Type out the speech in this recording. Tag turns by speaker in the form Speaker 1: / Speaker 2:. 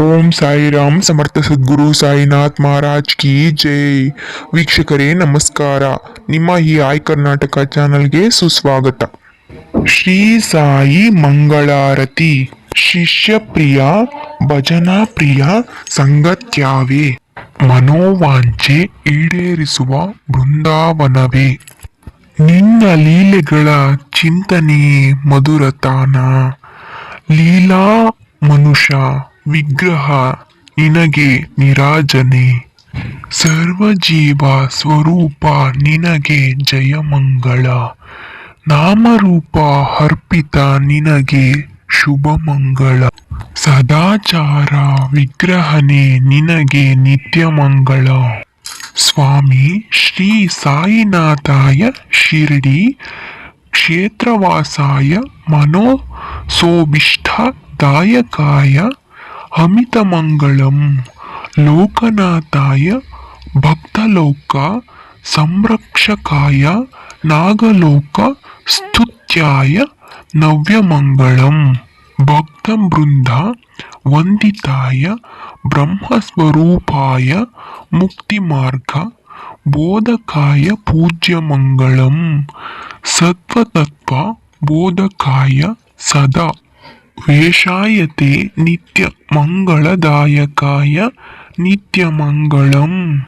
Speaker 1: ಓಂ ಸಾಯಿರಾಮ್ ಸಮರ್ಥ ಸದ್ಗುರು ಸಾಯಿನಾಥ್ ಮಹಾರಾಜ್ ಕಿ ಜೈ. ವೀಕ್ಷಕರೇ, ನಮಸ್ಕಾರ. ನಿಮ್ಮ ಈ ಆಯ್ ಕರ್ನಾಟಕ ಚಾನಲ್ಗೆ ಸುಸ್ವಾಗತ. ಶ್ರೀ ಸಾಯಿ ಮಂಗಳಾರತಿ. ಶಿಷ್ಯ ಪ್ರಿಯ, ಭಜನಾ ಪ್ರಿಯ, ಸಂಗತ್ಯಾವೇ. ಮನೋವಾಂಚೆ ಈಡೇರಿಸುವ ಬೃಂದಾವನವೇ. ನಿನ್ನ ಲೀಲೆಗಳ ಚಿಂತನೆ ಮಧುರತಾನ. ಲೀಲಾ ಮನುಷ್ಯ. ವಿಗ್ರಹ ನಿನಗೆ ನಿರಾಜನೆ. ಸರ್ವಜೀವ ಸ್ವರೂಪ ನಿನಗೆ ಜಯಮಂಗಳ. ನಾಮರೂಪ ಅರ್ಪಿತ ನಿನಗೆ ಶುಭಮಂಗಳ. ಸದಾಚಾರ ವಿಗ್ರಹನೇ ನಿನಗೆ ನಿತ್ಯಮಂಗಳ. ಸ್ವಾಮಿ ಶ್ರೀ ಸಾಯಿನಾಥಾಯ ಶಿರಡಿ, ಕ್ಷೇತ್ರವಾಸಾಯ ಮನೋಸೋಭಿಷ್ಠದಾಯಕಾಯ అమితమంగళం లోకనాథాయ భక్తలోక సంరక్షకాయ నాగలోక స్తుత్యాయ నవ్యమంగళం భక్తబృంద వందితాయ బ్రహ్మస్వరూపాయ ముక్తిమార్గ బోధకాయ పూజ్యమంగళం సత్వతత్వ బోధకాయ సదా விவசாயத்தே நித்ய மங்களதாயகாய நித்யமங்கலம்